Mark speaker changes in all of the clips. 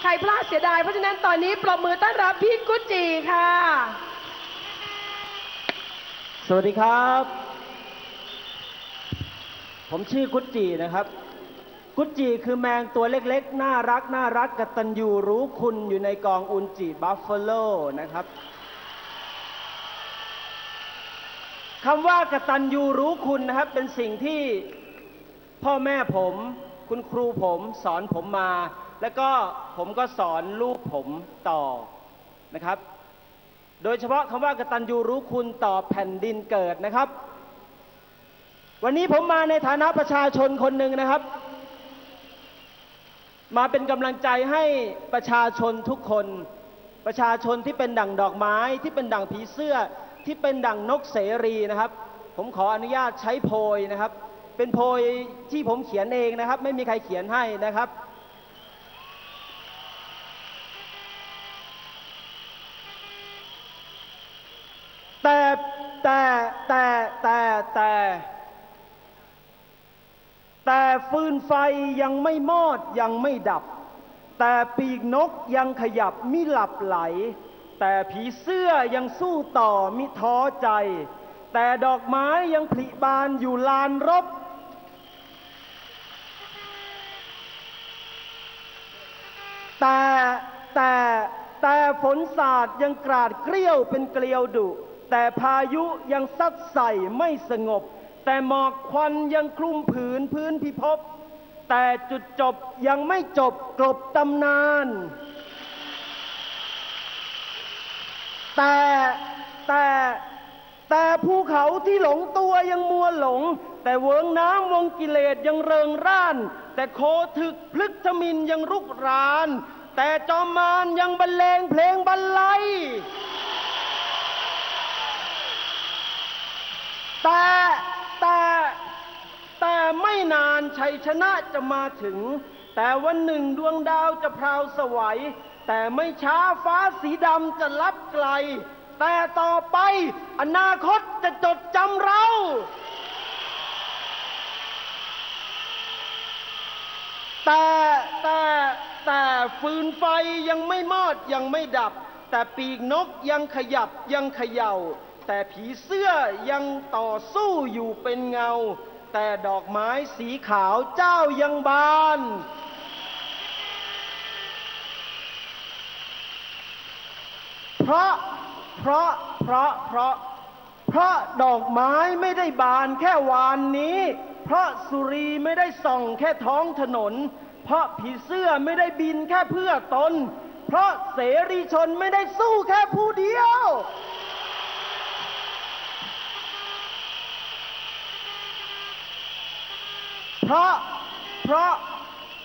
Speaker 1: ใครพลาดเสียดาย เพราะฉะนั้นตอนนี้ปรบมือต้อนรับพี่กุจีค่ะ
Speaker 2: สวัสดีครับ ผมชื่อกุจีนะครับ กุจจีคือแมงตัวเล็กๆ น่ารักน่ารักกตัญญูรู้คุณอยู่ในกองอุนจิบัฟเฟโลนะครับคำว่ากตัญญูรู้คุณนะครับ เป็นสิ่งที่พ่อแม่ผม คุณครูผมสอนผมมา แล้วก็ผมก็สอนลูกผมต่อนะครับ โดยเฉพาะคำว่ากตัญญูรู้คุณต่อแผ่นดินเกิดนะครับ วันนี้ผมมาในฐานะประชาชนคนหนึ่งนะครับ มาเป็นกำลังใจให้ประชาชนทุกคน ประชาชนที่เป็นดั่งดอกไม้ ที่เป็นดั่งผีเสื้อ ที่เป็นดั่งนกเสรีนะครับ ผมขออนุญาตใช้โพยนะครับ เป็นโพยที่ผมเขียนเองนะครับ ไม่มีใครเขียนให้นะครับ แต่แต่แต่แต่แต่แต่ฟืนไฟยังไม่มอดยังไม่ดับ แต่ปีกนกยังขยับมิหลับไหล แต่ผีเสื้อยังสู้ต่อมิท้อใจ แต่ดอกไม้ยังผลิบานอยู่ลานรบ แต่แต่แต่ฝนสาดยังกราดเกลี้ยวเป็นเกลียวดุ แต่พายุยังซัดใส่ไม่สงบ แต่หมอกควันยังคลุมผืนพื้นพิภพ แต่จุดจบยังไม่จบกลบตำนาน แต่แต่แต่ภูเขาที่หลงตัวยังมัวหลง แต่เวิงน้ำวงกิเลสยังเริงร่าน แต่โคถึกพลึกทมินยังรุกราน แต่จอมมารยังบรรเลงเพลงบรรลัย แต่แต่แต่ไม่นาน ชัยชนะจะมาถึง แต่วันหนึ่งดวงดาวจะพราวสวัย แต่ไม่ช้าฟ้าสีดำจะลับไกล แต่ต่อไปอนาคตจะจดจำเราแต่แต่แต่ฟืนไฟยังไม่มอดยังไม่ดับ แต่ปีกนกยังขยับยังเขยา่า แต่ผีเสื้อยังต่อสู้อยู่เป็นเงา แต่ดอกไม้สีขาวเจ้ายังบาน เพราะ เพราะ เพราะ เพราะ เพราะดอกไม้ไม่ได้บานแค่วานนี้ เพราะสุรีไม่ได้ส่องแค่ท้องถนน เพราะผีเสื้อไม่ได้บินแค่เพื่อตน เพราะเสรีชนไม่ได้สู้แค่ผู้เดียว เพราะเพราะ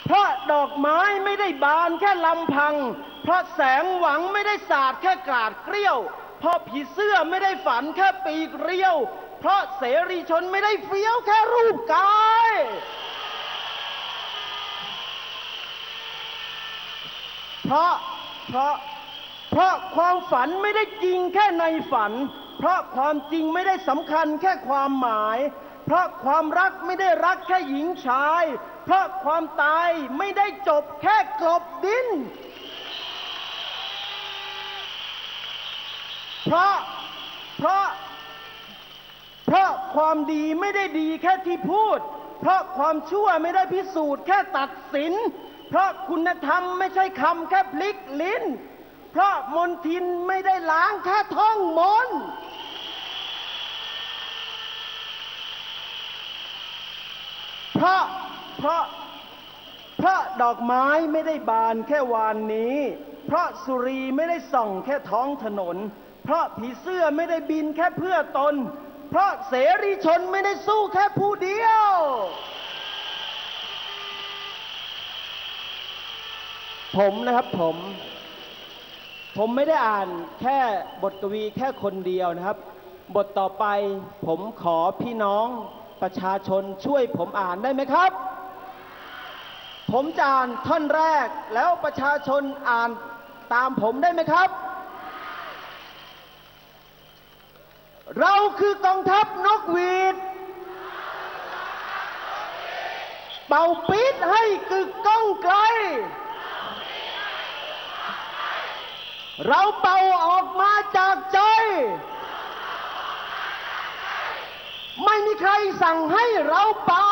Speaker 2: เพราะดอกไม้ไม่ได้บานแค่ลำพัง เพราะแสงหวังไม่ได้สาดแค่กาดเกลี้ยว เพราะผีเสื้อไม่ได้ฝันแค่ปีกเรียว เพราะเสรีชนไม่ได้เฟี้ยวแค่รูปกาย เพราะเพราะเพราะความฝันไม่ได้จริงแค่ในฝัน เพราะความจริงไม่ได้สำคัญแค่ความหมาย เพราะความรักไม่ได้รักแค่หญิงชาย เพราะความตายไม่ได้จบแค่กลบดิน เพราะ เพราะ เพราะความดีไม่ได้ดีแค่ที่พูด เพราะความชั่วไม่ได้พิสูจน์แค่ตัดสิน เพราะคุณธรรมไม่ใช่คำแค่พลิกลิ้น เพราะมนทินไม่ได้ล้างแค่ท่องมนต์ เพราะเพราะเพราะดอกไม้ไม่ได้บานแค่วานนี้ เพราะสุรีไม่ได้ส่องแค่ท้องถนน เพราะผีเสื้อไม่ได้บินแค่เพื่อตน เพราะเสรีชนไม่ได้สู้แค่ผู้เดียว ผมนะครับผม ผมไม่ได้อ่านแค่บทกวีแค่คนเดียวนะครับ บทต่อไปผมขอพี่น้อง ประชาชนช่วยผมอ่านได้ไหมครับ ผมจะอ่านท่อนแรกแล้วประชาชนอ่านตามผมได้ไหมครับ เราคือกองทัพนกหวีด เป่าปี๊ดให้กึกก้องไกล เราเป่าออกมาจากใจ ไม่มีใครสั่งให้เราเป่า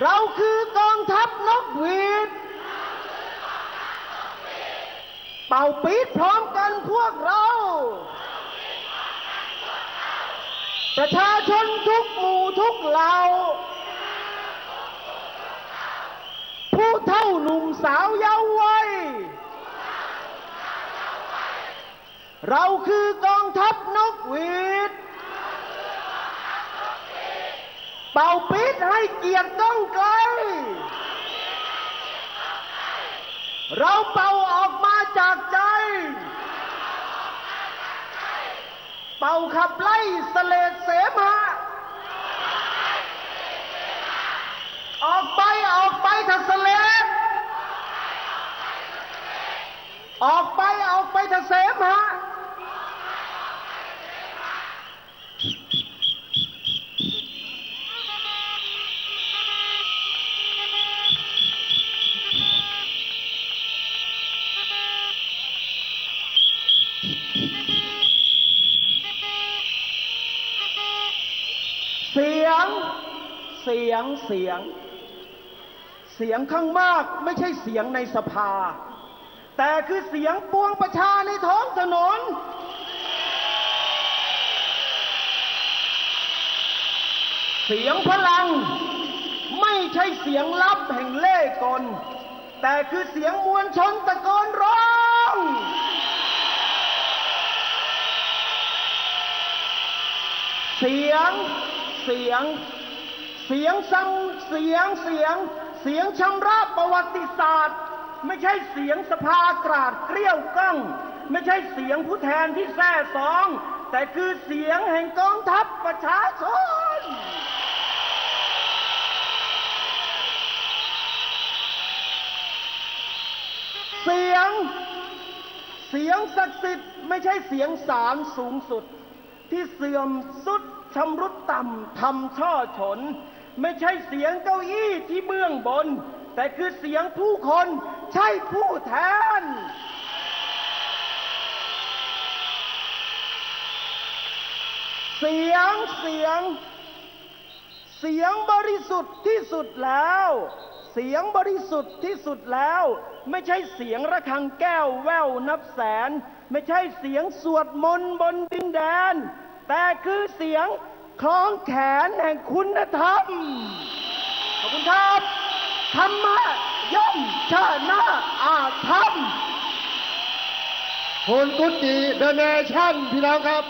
Speaker 2: เราคือกองทัพนกหวีด เป่าปี๊ดพร้อมกันพวกเรา ประชาชนทุกหมู่ทุกเหล่า ผู้เท่าหนุ่มสาวเยาว์วัย เราคือกองทัพนกหวีด เป่าปี๊ดให้เกียรติก้องไกล เราเป่าออกมาจากใจ เป่าขับไล่สเลดเสมาออกไปออกไปทัศเลดออกไปออกไปทัศเสมา เสียง เสียง เสียง เสียงข้างมากไม่ใช่เสียงในสภา แต่คือเสียงปวงประชาในท้องถนน เสียงพลัง ไม่ใช่เสียงลับแห่งเล่กล แต่คือเสียงมวลชนตะโกนร้อง เสียง เสียง เสียงซ้ำเสียง เสียง เสียงชำระประวัติศาสตร์ ไม่ใช่เสียงสภากราดเกลี้ยวกล้อง ไม่ใช่เสียงผู้แทนที่แท้สอง แต่คือเสียงแห่งกองทัพประชาชนเสียง เสียงศักดิ์สิทธิ์ไม่ใช่เสียงสารสูงสุด ที่เสื่อมสุดชำรุดต่ำทำช่อฉน ไม่ใช่เสียงเก้าอี้ที่เบื้องบน แต่คือเสียงผู้คนใช่ผู้แทนเสียงเสียง เสียงบริสุทธิ์ที่สุดแล้ว เสียงบริสุทธิ์ที่สุดแล้ว ไม่ใช่เสียงระฆังแก้วแว่วนับแสน ไม่ใช่เสียงสวดมนต์บนดินแดน แต่คือเสียงคล้องแขนแห่งคุณธรรม ขอบคุณครับ ธรรมะย่อมชนะอาธรรม
Speaker 3: คุณกุญจีเดอะเนชั่นพี่น้องครับ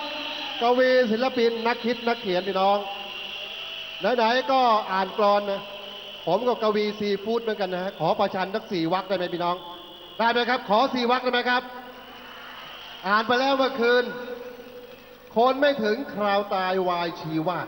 Speaker 3: กวีศิลปินนักคิดนักเขียนพี่น้อง ไหนๆก็อ่านกรอนนะ ผมกับกวีซีฟู้ดเหมือนกันนะขอประชันสักสี่วักได้ไหมพี่น้อง ได้ไหมครับ ขอสี่วักได้ไหมครับ อ่านไปแล้วเมื่อคืน คนไม่ถึงคราวตายวายชีวา